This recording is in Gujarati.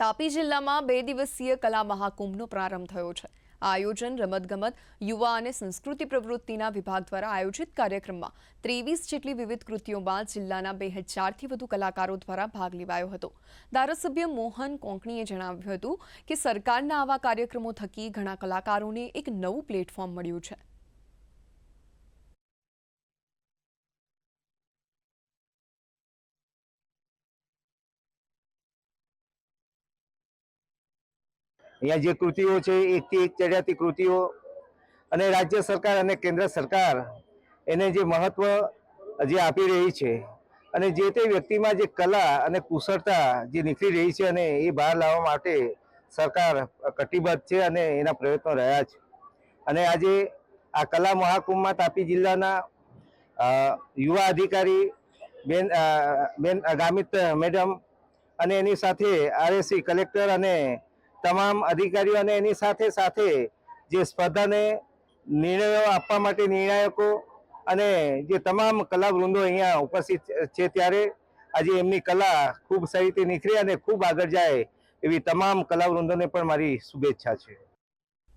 તાપી જિલ્લામાં બે દિવસીય કલા મહાકુંભનો પ્રારંભ થયો છે. આ આયોજન રમતગમત, યુવા અને સંસ્કૃતિ પ્રવૃત્તિના વિભાગ દ્વારા આયોજિત કાર્યક્રમમાં ત્રેવીસ જેટલી વિવિધ કૃતિઓમાં જિલ્લાના બે હજારથી વધુ કલાકારો દ્વારા ભાગ લેવાયો હતો. ધારાસભ્ય મોહન કોંકણીએ જણાવ્યું હતું કે સરકારના આવા કાર્યક્રમો થકી ઘણા કલાકારોને એક નવું પ્લેટફોર્મ મળ્યું છે. અહીંયા જે કૃતિઓ છે એકથી એક ચડિયાતી કૃતિઓ અને રાજ્ય સરકાર અને કેન્દ્ર સરકાર એને જે મહત્વ જે આપી રહી છે અને જે તે વ્યક્તિમાં જે કલા અને કુશળતા જે નીકળી રહી છે અને એ બહાર લાવવા માટે સરકાર કટિબદ્ધ છે અને એના પ્રયત્નો રહ્યા છે. અને આજે આ કલા મહાકુંભમાં તાપી જિલ્લાના યુવા અધિકારી બેન બેન ગામિત મેડમ અને એની સાથે આરએસસી કલેક્ટર અને તમામ અધિકારીઓ અને એની સાથે સાથે જે સ્પર્ધાને નિર્ણયો આપવા માટે નિર્ણાયકો અને જે તમામ કલાવૃંદો અહીંયા ઉપસ્થિત છે ત્યારે આજે એમની કલા ખૂબ સારી રીતે નીકળે અને ખૂબ આગળ જાય એવી તમામ કલાવૃંદોને પણ મારી શુભેચ્છા છે.